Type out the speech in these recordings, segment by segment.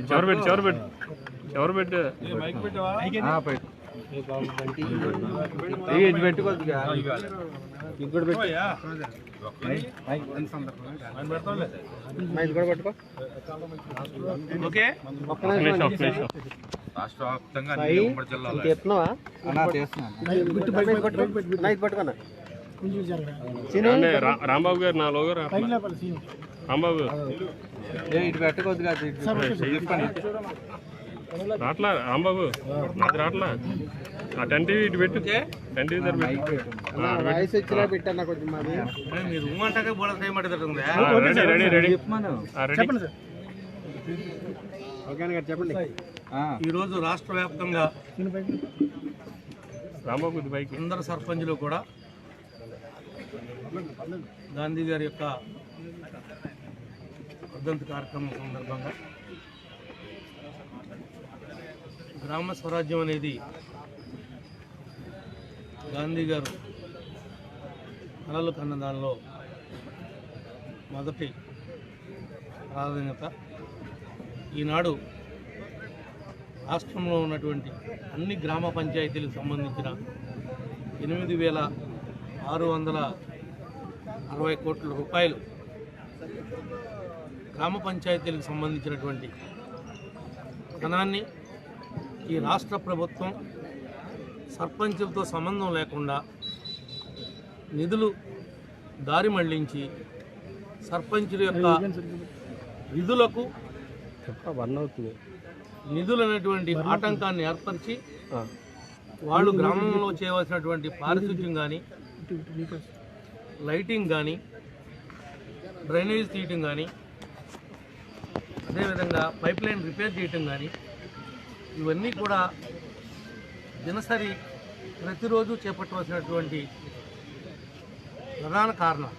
చివరి పెట్టు చివరి పెట్టు చివరి పెట్టు ఇది పెట్టుకోవద్దుగా ఇంకోటి పెట్టు ఇది కూడా పట్టుకో ఓకే ఒక్క నిమిషం ఒక్క నిమిషం రాష్ట్ర వ్యాప్తంగా అన్ని ఉమ్మడి జిల్లాలో తీస్తున్నావా నైట్ పట్టుకున్నా ఏమండి, రా- రాంబాబు గారు నా లోగో రా రాంబాబు ఇటు పెట్టుకోవద్దుగా చెప్పండి. రాట్లా రాంబాబు నాది రాట్లా. ఆ టెన్ టీవీ ఇటు పెట్టు. టెన్ టీవీ దగ్గర పెట్టు. రెడీ. రెడీ చెప్పండి ఈరోజు రాష్ట్ర వ్యాప్తంగా రాంబాబు పైకి అందరు సర్పంచులు కూడా గాంధీ గారి యొక్క వర్ధంతి కార్యక్రమం సందర్భంగా గ్రామ స్వరాజ్యం అనేది గాంధీ గారు కలలు కన్న దానిలో మొదటి ప్రాధాన్యత. ఈనాడు రాష్ట్రంలో ఉన్నటువంటి అన్ని గ్రామ పంచాయతీలకు సంబంధించిన ఎనిమిది వేల ఆరు వందల అరవై కోట్ల రూపాయలు గ్రామ పంచాయతీలకు సంబంధించినటువంటి ధనాన్ని ఈ రాష్ట్ర ప్రభుత్వం సర్పంచులతో సంబంధం లేకుండా నిధులు దారి మళ్ళించి సర్పంచుల యొక్క విధులకు నిధులు అనేటువంటి ఆటంకాన్ని ఏర్పరిచి వాళ్ళు గ్రామంలో చేయవలసినటువంటి పారిశుద్ధ్యం కానీ లైటింగ్ కానీ డ్రైనేజ్ తీయటం కానీ అదేవిధంగా పైప్ లైన్ రిపేర్ చేయటం కానీ ఇవన్నీ కూడా దినసరి ప్రతిరోజు చేపట్టవలసినటువంటి ప్రధాన కారణం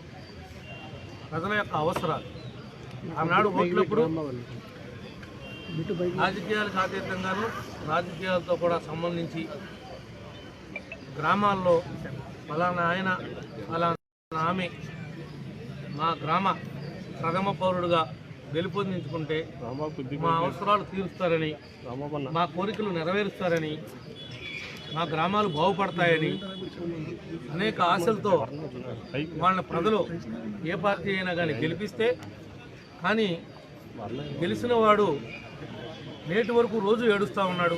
ప్రజల యొక్క అవసరాలు. ఆనాడు ఓట్లప్పుడు రాజకీయాలకు అతీతంగాను రాజకీయాలతో కూడా సంబంధించి గ్రామాల్లో ఫలానా ఆయన ఫలానా ఆమె మా గ్రామ ప్రథమ పౌరుడుగా కొద్ది మా అవసరాలు తీరుస్తారని మా కోరికలు నెరవేరుస్తారని మా గ్రామాలు బాగుపడతాయని అనేక ఆశలతో వాళ్ళ ప్రజలు ఏ పార్టీ అయినా కానీ గెలిపిస్తే కానీ గెలిచిన వాడు నేటి వరకు రోజు ఏడుస్తూ ఉన్నాడు.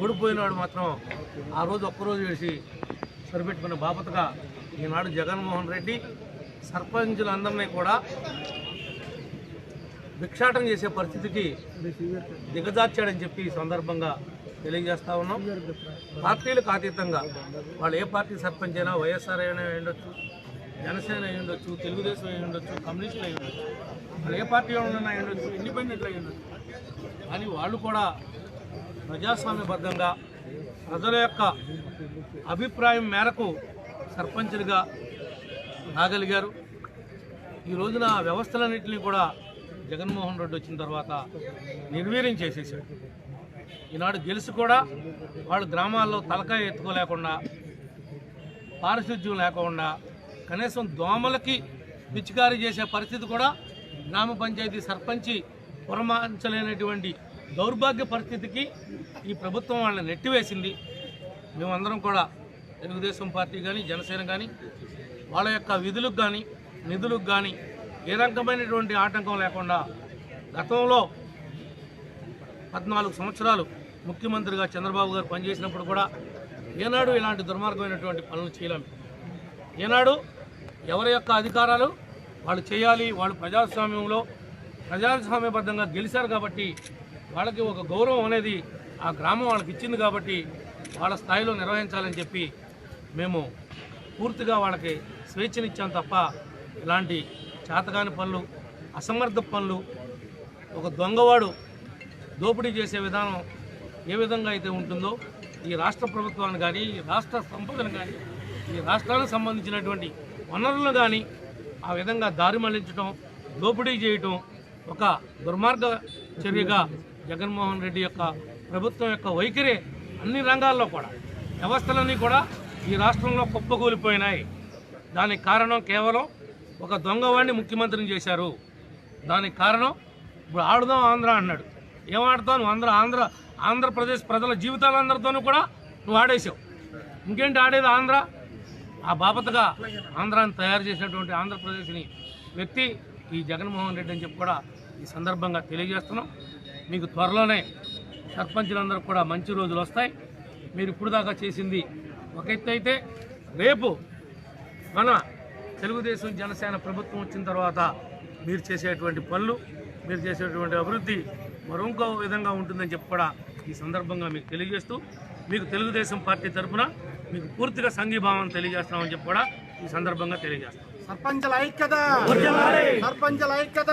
ఓడిపోయినవాడు మాత్రం ఆ రోజు ఒక్కరోజు ఏడిసి సరిపెట్టుకున్న బాపతగా ఈనాడు జగన్మోహన్ రెడ్డి సర్పంచులందరినీ కూడా భిక్షాటం చేసే పరిస్థితికి దిగజార్చాడని చెప్పి ఈ సందర్భంగా తెలియజేస్తా ఉన్నాం. పార్టీలకు అతీతంగా వాళ్ళు ఏ పార్టీ సర్పంచ్ అయినా వైఎస్ఆర్ అయినా అయి ఉండొచ్చు జనసేన అయి ఉండొచ్చు తెలుగుదేశం అయి ఉండొచ్చు కమ్యూనిస్టులు అయి ఉండొచ్చు వాళ్ళు ఏ పార్టీ ఉండన్నా అయి ఉండొచ్చు ఇండిపెండెంట్లు అయి ఉండొచ్చు. కానీ వాళ్ళు కూడా ప్రజాస్వామ్యబద్ధంగా ప్రజల యొక్క అభిప్రాయం మేరకు సర్పంచులుగా రాగలిగారు ఈ రోజున ఆ వ్యవస్థలన్నింటినీ కూడా జగన్మోహన్ రెడ్డి వచ్చిన తర్వాత నిర్వీర్యం చేసేసాడు ఈనాడు గెలిచి కూడా వాళ్ళు గ్రామాల్లో తలకాయ ఎత్తుకోలేకుండా పారిశుద్ధ్యం లేకుండా కనీసం దోమలకి పిచ్చికారీ చేసే పరిస్థితి కూడా గ్రామ పంచాయతీ సర్పంచి పురమాంచలేనటువంటి దౌర్భాగ్య పరిస్థితికి ఈ ప్రభుత్వం వాళ్ళని నెట్టివేసింది. మేమందరం కూడా తెలుగుదేశం పార్టీ కానీ జనసేన కానీ వాళ్ళ యొక్క విధులకు కానీ నిధులకు కానీ ఏ రకమైనటువంటి ఆటంకం లేకుండా గతంలో పద్నాలుగు సంవత్సరాలు ముఖ్యమంత్రిగా చంద్రబాబు గారు పనిచేసినప్పుడు కూడా ఏనాడు ఇలాంటి దుర్మార్గమైనటువంటి పనులు చేయలేము ఏనాడు ఎవరి యొక్క అధికారాలు వాళ్ళు చేయాలి వాళ్ళు ప్రజాస్వామ్యంలో ప్రజాస్వామ్యబద్ధంగా గెలిచారు కాబట్టి వాళ్ళకి ఒక గౌరవం అనేది ఆ గ్రామం వాళ్ళకి ఇచ్చింది కాబట్టి వాళ్ళ స్థాయిలో నిర్వహించాలని చెప్పి మేము పూర్తిగా వాళ్ళకి స్వేచ్ఛనిచ్చాం తప్ప ఇలాంటి చేతకాని పనులు అసమర్థ పనులు ఒక దొంగవాడు దోపిడీ చేసే విధానం ఏ విధంగా అయితే ఉంటుందో ఈ రాష్ట్ర ప్రభుత్వాన్ని కానీ ఈ రాష్ట్ర సంపదను కానీ ఈ రాష్ట్రానికి సంబంధించినటువంటి వనరులను కానీ ఆ విధంగా దారి మళ్ళించడం దోపిడీ చేయటం ఒక దుర్మార్గ చర్యగా జగన్మోహన్ రెడ్డి యొక్క ప్రభుత్వం యొక్క వైఖరి అన్ని రంగాల్లో కూడా వ్యవస్థలన్నీ కూడా ఈ రాష్ట్రంలో కుప్పకూలిపోయినాయి. దానికి కారణం కేవలం ఒక దొంగవాడిని ముఖ్యమంత్రిని చేశారు. దానికి కారణం ఇప్పుడు ఆడుదాం ఆంధ్ర అన్నాడు. ఏం నువ్వు? ఆంధ్ర ఆంధ్ర ఆంధ్రప్రదేశ్ ప్రజల జీవితాలందరితోనూ కూడా నువ్వు ఆడేసావు ఇంకేంటి ఆడేది ఆంధ్ర? ఆ బాపతగా ఆంధ్రాన్ని తయారు చేసినటువంటి ఆంధ్రప్రదేశ్ని వ్యక్తి ఈ జగన్మోహన్ రెడ్డి అని చెప్పి కూడా ఈ సందర్భంగా తెలియజేస్తున్నాం. మీకు త్వరలోనే సర్పంచులందరూ కూడా మంచి రోజులు వస్తాయి. మీరు ఇప్పుడు దాకా చేసింది ఒక ఎత్తు అయితే రేపు మన తెలుగుదేశం జనసేన ప్రభుత్వం వచ్చిన తర్వాత మీరు చేసేటువంటి పనులు మీరు చేసేటువంటి అభివృద్ధి మరొక విధంగా ఉంటుందని చెప్పి కూడా ఈ సందర్భంగా మీకు తెలియజేస్తూ మీకు తెలుగుదేశం పార్టీ తరఫున మీకు పూర్తిగా సంఘీభావం తెలియజేస్తామని చెప్పి కూడా ఈ సందర్భంగా తెలియజేస్తాం సర్పంచుల ఐక్యత! సర్పంచుల ఐక్యత!